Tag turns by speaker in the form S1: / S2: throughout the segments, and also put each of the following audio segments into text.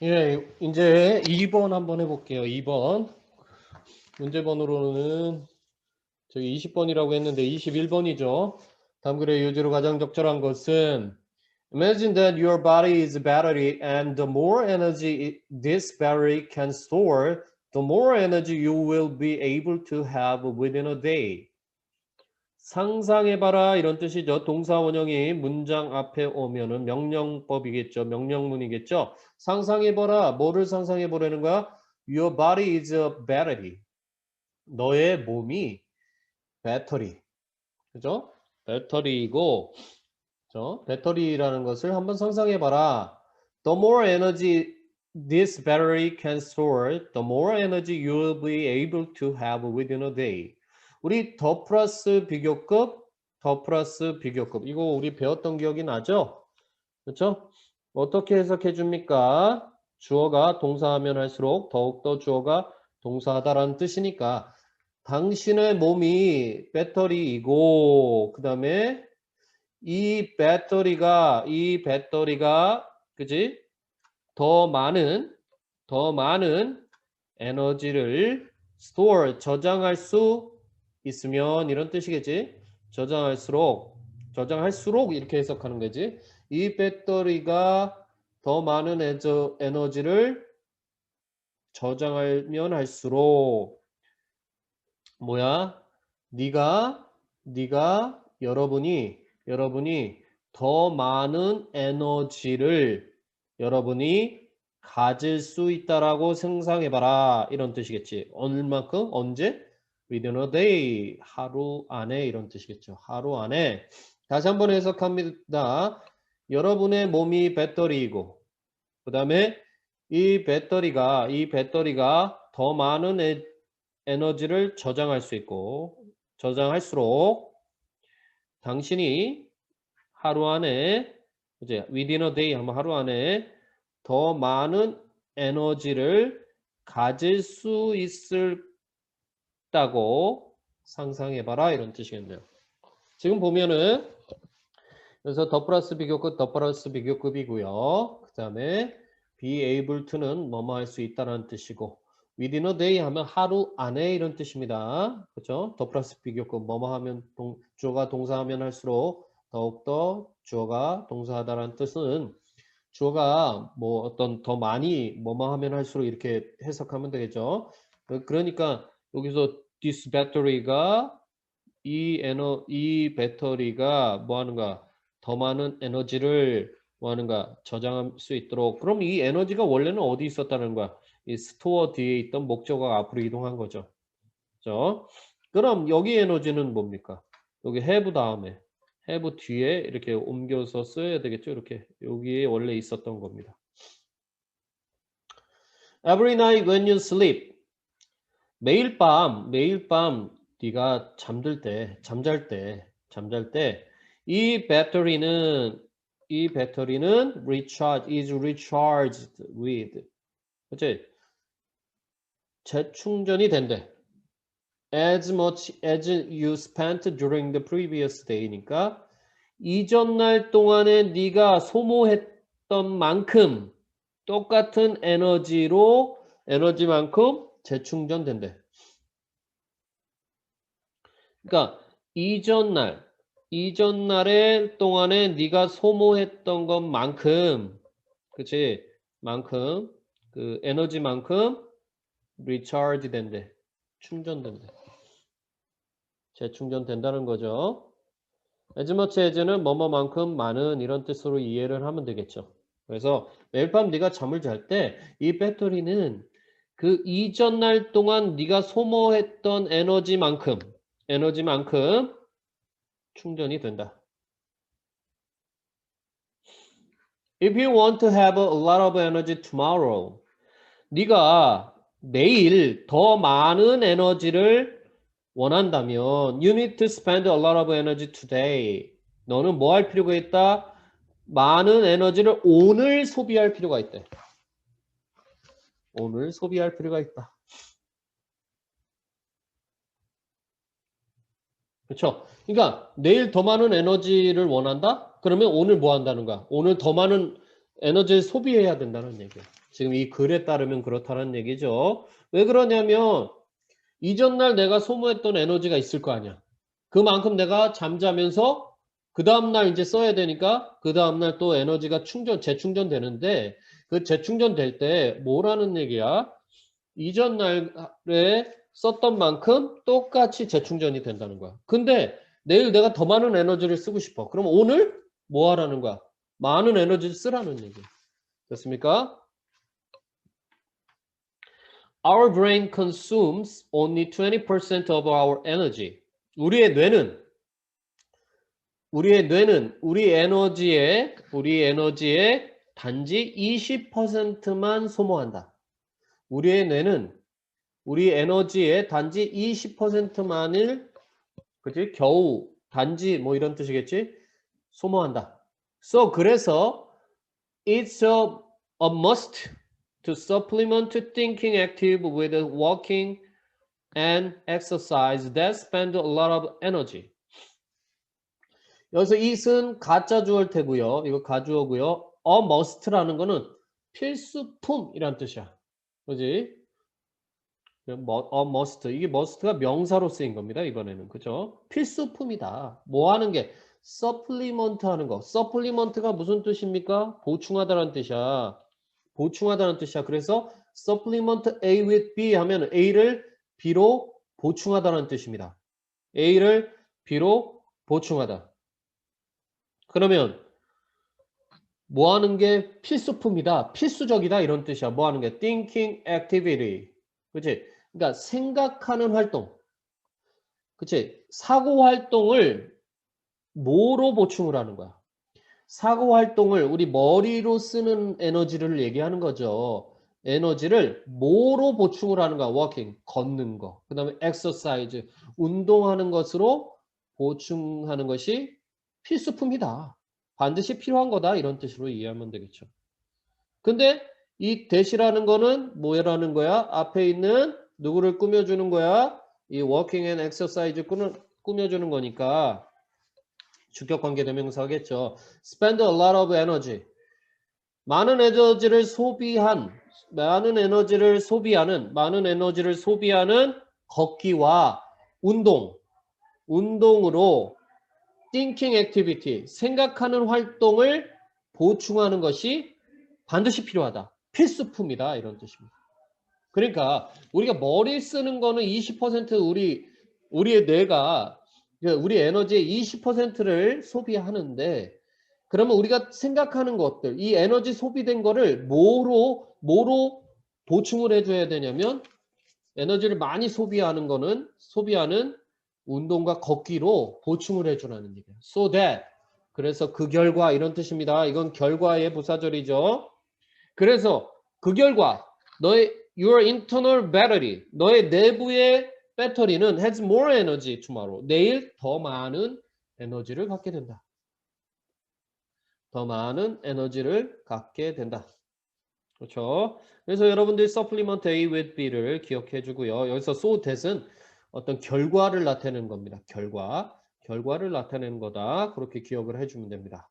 S1: 예, 이제 2번 한번 해볼게요. 2번. 문제 번호로는 저기 20번이라고 했는데 21번이죠. 다음 글의 요지로 가장 적절한 것은 Imagine that your body is a battery and the more energy this battery can store, the more energy you will be able to have within a day. 상상해봐라 이런 뜻이죠. 동사 원형이 문장 앞에 오면은 명령법이겠죠. 명령문이겠죠. 상상해봐라. 뭐를 상상해보라는 거야? Your body is a battery. 너의 몸이 배터리. 그죠? 배터리이고, 그죠? 배터리라는 것을 한번 상상해봐라. The more energy this battery can store, the more energy you will be able to have within a day. 우리 더 플러스 비교급, 더 플러스 비교급. 이거 우리 배웠던 기억이 나죠? 그렇죠? 어떻게 해석해 줍니까? 주어가 동사하면 할수록 더욱더 주어가 동사하다라는 뜻이니까 당신의 몸이 배터리이고 그 다음에 이 배터리가 이 배터리가 그지 더 많은 더 많은 에너지를 store 저장할 수 있으면 이런 뜻이겠지 저장할수록 저장할수록 이렇게 해석하는 거지 이 배터리가 더 많은 에너지를 저장하면 할수록 뭐야? 네가 네가 여러분이 여러분이 더 많은 에너지를 여러분이 가질 수 있다라고 상상해 봐라. 이런 뜻이겠지. 얼만큼 언제? Within a day 하루 안에 이런 뜻이겠죠. 하루 안에 다시 한번 해석합니다. 여러분의 몸이 배터리이고 그 다음에 이 배터리가 이 배터리가 더 많은 에, 에너지를 저장할 수 있고 저장할수록 당신이 하루 안에 이제 within a day 하면 하루 안에 더 많은 에너지를 가질 수 있을 다고 상상해봐라 이런 뜻이겠네요. 지금 보면은 그래서 더 플러스 비교급, 더 플러스 비교급이고요. 그 다음에 be able to는 뭐뭐 할 수 있다는 뜻이고 within a day 하면 하루 안에 이런 뜻입니다. 그렇죠? 더 플러스 비교급 뭐뭐 하면 동, 주어가 동사하면 할수록 더욱더 주어가 동사하다라는 뜻은 주어가 뭐 어떤 더 많이 뭐뭐 하면 할수록 이렇게 해석하면 되겠죠. 그- 그러니까 여기서 this battery가 이 에너 이 배터리가 뭐 하는가? 더 많은 에너지를 뭐 하는가? 저장할 수 있도록. 그럼 이 에너지가 원래는 어디 있었다는 거야? 이 스토어 뒤에 있던 목적어가 앞으로 이동한 거죠. 그죠? 그럼 여기 에너지는 뭡니까? 여기 have 다음에 have 뒤에 이렇게 옮겨서 써야 되겠죠? 이렇게. 여기에 원래 있었던 겁니다. Every night when you sleep 매일 밤 매일 밤 네가 잠들 때 잠잘 때 잠잘 때 이 배터리는 이 배터리는 recharge is recharged with 그치? 재충전이 된대 as much as you spent during the previous day니까 이전 날 동안에 네가 소모했던 만큼 똑같은 에너지로 에너지만큼 재충전된대. 그러니까 이전 날 이전 날에 동안에 네가 소모했던 것만큼 그치? 만큼 그 에너지만큼 리차지 된대. 충전된대. 재충전된다는 거죠. as much as는 뭐뭐만큼 많은 이런 뜻으로 이해를 하면 되겠죠. 그래서 매일 밤 네가 잠을 잘 때 이 배터리는 그 이전 날 동안 네가 소모했던 에너지만큼 에너지만큼 충전이 된다. If you want to have a lot of energy tomorrow, 네가 내일 더 많은 에너지를 원한다면 you need to spend a lot of energy today. 너는 뭐 할 필요가 있다? 많은 에너지를 오늘 소비할 필요가 있대. 오늘 소비할 필요가 있다. 그렇죠? 그러니까 내일 더 많은 에너지를 원한다? 그러면 오늘 뭐 한다는 거야? 오늘 더 많은 에너지를 소비해야 된다는 얘기예요. 지금 이 글에 따르면 그렇다는 얘기죠. 왜 그러냐면 이전 날 내가 소모했던 에너지가 있을 거 아니야. 그만큼 내가 잠자면서 그 다음날 이제 써야 되니까 그 다음날 또 에너지가 충전, 재충전 되는데 그 재충전 될 때 뭐라는 얘기야? 이전 날에 썼던 만큼 똑같이 재충전이 된다는 거야. 근데 내일 내가 더 많은 에너지를 쓰고 싶어. 그럼 오늘 뭐 하라는 거야? 많은 에너지를 쓰라는 얘기. 됐습니까? Our brain consumes only 20% of our energy. 우리의 뇌는 우리의 뇌는 우리 에너지의 우리 에너지의 단지 20%만 소모한다. 우리의 뇌는 우리 에너지의 단지 20%만을 그지 겨우 단지 뭐 이런 뜻이겠지 소모한다. So 그래서 it's a, a must to supplement thinking active with walking and exercise that spend a lot of energy. 여기서 it은 가짜 주어일 테고요. 이거 가주어고요. a must라는 거는 필수품이란 뜻이야. 그지? a must. 이게 must가 명사로 쓰인 겁니다. 이번에는. 그죠? 필수품이다. 뭐 하는 게? supplement 하는 거. supplement가 무슨 뜻입니까? 보충하다라는 뜻이야. 보충하다는 뜻이야. 그래서 supplement A with B 하면 A를 B로 보충하다는 뜻입니다. A를 B로 보충하다. 그러면 뭐 하는 게 필수품이다, 필수적이다 이런 뜻이야. 뭐 하는 게 thinking activity. 그치? 그러니까 생각하는 활동. 그치? 사고 활동을 뭐로 보충을 하는 거야? 사고 활동을 우리 머리로 쓰는 에너지를 얘기하는 거죠. 에너지를 뭐로 보충을 하는 거야? 워킹, 걷는 거. 그 다음에 엑서사이즈, 운동하는 것으로 보충하는 것이 필수품이다. 반드시 필요한 거다. 이런 뜻으로 이해하면 되겠죠. 근데 이 대시라는 거는 뭐라는 거야? 앞에 있는 누구를 꾸며주는 거야? 이 워킹 앤 엑서사이즈 꾸며주는 거니까 주격 관계 대명사겠죠. spend a lot of energy. 많은 에너지를 소비한 많은 에너지를 소비하는 많은 에너지를 소비하는 걷기와 운동 운동으로 thinking activity 생각하는 활동을 보충하는 것이 반드시 필요하다. 필수품이다 이런 뜻입니다. 그러니까 우리가 머리 쓰는 거는 20% 우리 우리의 뇌가 우리 에너지의 20%를 소비하는데 그러면 우리가 생각하는 것들 이 에너지 소비된 거를 뭐로 뭐로 보충을 해줘야 되냐면 에너지를 많이 소비하는 거는 소비하는 운동과 걷기로 보충을 해주라는 얘기예요. So that 그래서 그 결과 이런 뜻입니다. 이건 결과의 부사절이죠. 그래서 그 결과 너의 your internal battery 너의 내부의 배터리는 has more energy tomorrow. 내일 더 많은 에너지를 갖게 된다. 더 많은 에너지를 갖게 된다. 그렇죠? 그래서 여러분들이 supplement A with B를 기억해 주고요. 여기서 so that은 어떤 결과를 나타내는 겁니다. 결과. 결과를 나타내는 거다. 그렇게 기억을 해주면 됩니다.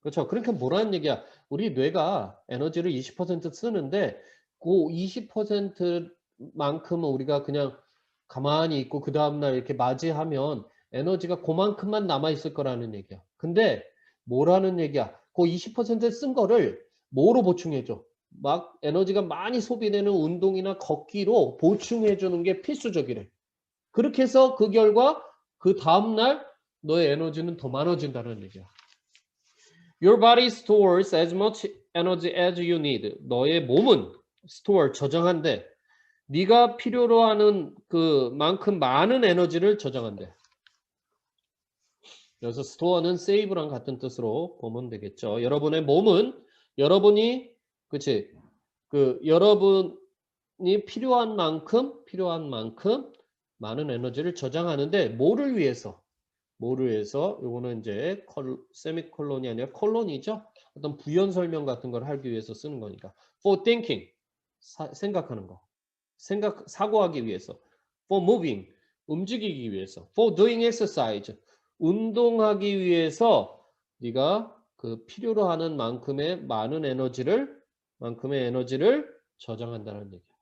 S1: 그렇죠. 그러니까 뭐라는 얘기야. 우리 뇌가 에너지를 20% 쓰는데 그 20%만큼은 우리가 그냥 가만히 있고 그 다음날 이렇게 맞이하면 에너지가 그만큼만 남아있을 거라는 얘기야. 근데 뭐라는 얘기야. 그 20%쓴 거를 뭐로 보충해줘? 막 에너지가 많이 소비되는 운동이나 걷기로 보충해 주는 게 필수적이래. 그렇게 해서 그 결과 그 다음날 너의 에너지는 더 많아진다는 얘기야. Your body stores as much energy as you need. 너의 몸은 store 저장한대. 네가 필요로 하는 그 만큼 많은 에너지를 저장한대. 여기서 store는 save랑 같은 뜻으로 보면 되겠죠. 여러분의 몸은 여러분이 그치 그 여러분이 필요한 만큼 필요한 만큼 많은 에너지를 저장하는데 뭐를 위해서 뭐를 위해서 요거는 이제 컬, 세미콜론이 아니라 콜론이죠. 어떤 부연 설명 같은 걸 하기 위해서 쓰는 거니까. For thinking 사, 생각하는 거. 생각 사고하기 위해서. For moving 움직이기 위해서. For doing exercise 운동하기 위해서 네가 그 필요로 하는 만큼의 많은 에너지를 만큼의 에너지를 저장한다는 얘기야.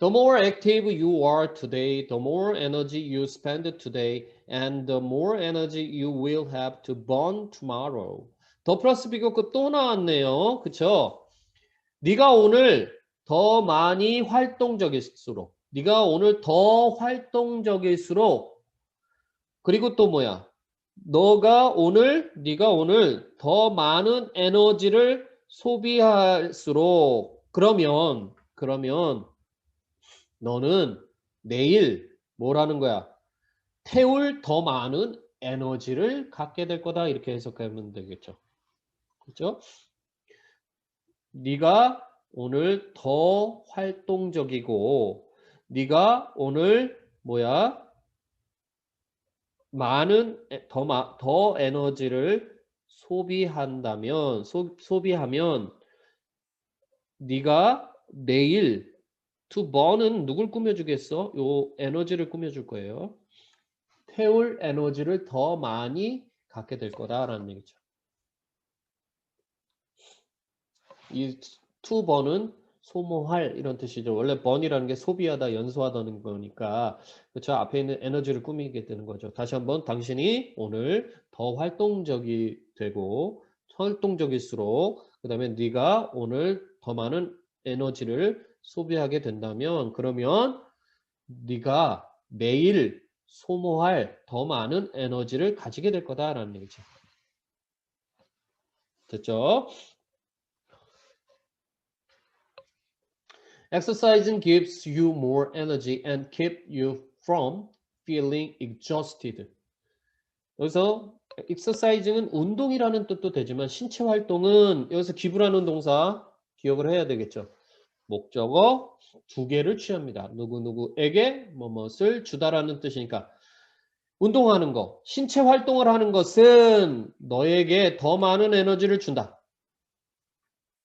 S1: The more active you are today, the more energy you spend today, and the more energy you will have to burn tomorrow. 더 플러스 비교급 또 나왔네요. 그쵸? 네가 오늘 더 많이 활동적일수록, 네가 오늘 더 활동적일수록, 그리고 또 뭐야? 너가 오늘, 네가 오늘 더 많은 에너지를 소비할수록, 그러면, 그러면 너는 내일 뭐라는 거야? 태울 더 많은 에너지를 갖게 될 거다 이렇게 해석하면 되겠죠. 그렇죠? 네가 오늘 더 활동적이고 네가 오늘 뭐야? 많은 에- 더, 마, 더 에너지를 소비한다면 소, 소비하면 네가 내일 to burn은 누굴 꾸며주겠어? 요 에너지를 꾸며줄 거예요. 태울 에너지를 더 많이 갖게 될 거다라는 얘기죠. 이 to burn은 소모할 이런 뜻이죠. 원래 burn이라는 게 소비하다, 연소하다는 거니까 그렇죠. 앞에 있는 에너지를 꾸미게 되는 거죠. 다시 한번 당신이 오늘 더 활동적이 되고 활동적일수록 그다음에 네가 오늘 더 많은 에너지를 소비하게 된다면 그러면 네가 매일 소모할 더 많은 에너지를 가지게 될 거다라는 얘기죠. 됐죠? Exercising gives you more energy and keep you from feeling exhausted. 여기서 exercising은 운동이라는 뜻도 되지만 신체 활동은 여기서 기부라는 동사 기억을 해야 되겠죠. 목적어 두 개를 취합니다. 누구누구에게 뭐뭇을 주다라는 뜻이니까 운동하는 거, 신체 활동을 하는 것은 너에게 더 많은 에너지를 준다.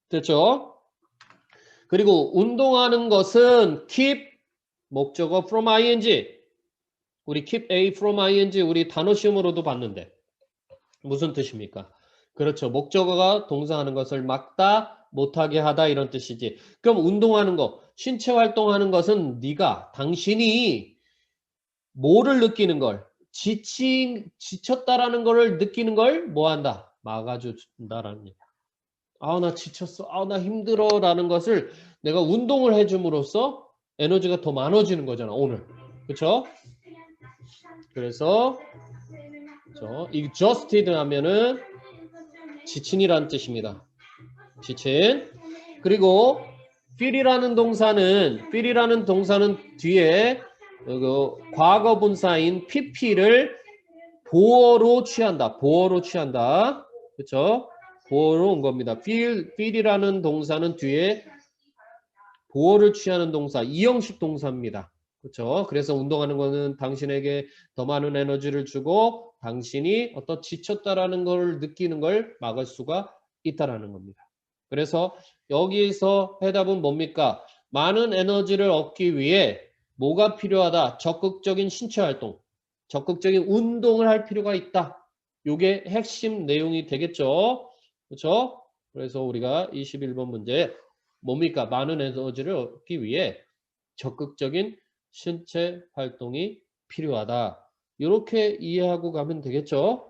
S1: 됐죠? 그리고 운동하는 것은 keep 목적어 from ing 우리 keep a from ing 우리 단어 시험으로도 봤는데 무슨 뜻입니까? 그렇죠. 목적어가 동사하는 것을 막다 못하게 하다 이런 뜻이지. 그럼 운동하는 거, 신체 활동하는 것은 네가 당신이 뭐를 느끼는 걸 지친 지쳤다라는 거를 느끼는 걸 뭐 한다? 막아준다라는 얘기 야. 아, 나 지쳤어. 아, 나 힘들어 라는 것을 내가 운동을 해줌으로써 에너지가 더 많아지는 거잖아, 오늘. 그렇죠? 그래서 저 exhausted 하면은 지친이라는 뜻입니다. 지친. 그리고 feel이라는 동사는 feel이라는 동사는 뒤에 그 과거 분사인 pp를 보어로 취한다. 보어로 취한다. 그렇죠? 보어로 온 겁니다. feel, feel이라는 동사는 뒤에 보어를 취하는 동사, 이형식 동사입니다. 그렇죠? 그래서 운동하는 거는 당신에게 더 많은 에너지를 주고 당신이 어떤 지쳤다라는 걸 느끼는 걸 막을 수가 있다라는 겁니다. 그래서 여기서 해답은 뭡니까? 많은 에너지를 얻기 위해 뭐가 필요하다? 적극적인 신체 활동, 적극적인 운동을 할 필요가 있다. 요게 핵심 내용이 되겠죠. 그렇죠? 그래서 우리가 21번 문제 뭡니까? 많은 에너지를 얻기 위해 적극적인 신체 활동이 필요하다. 이렇게 이해하고 가면 되겠죠?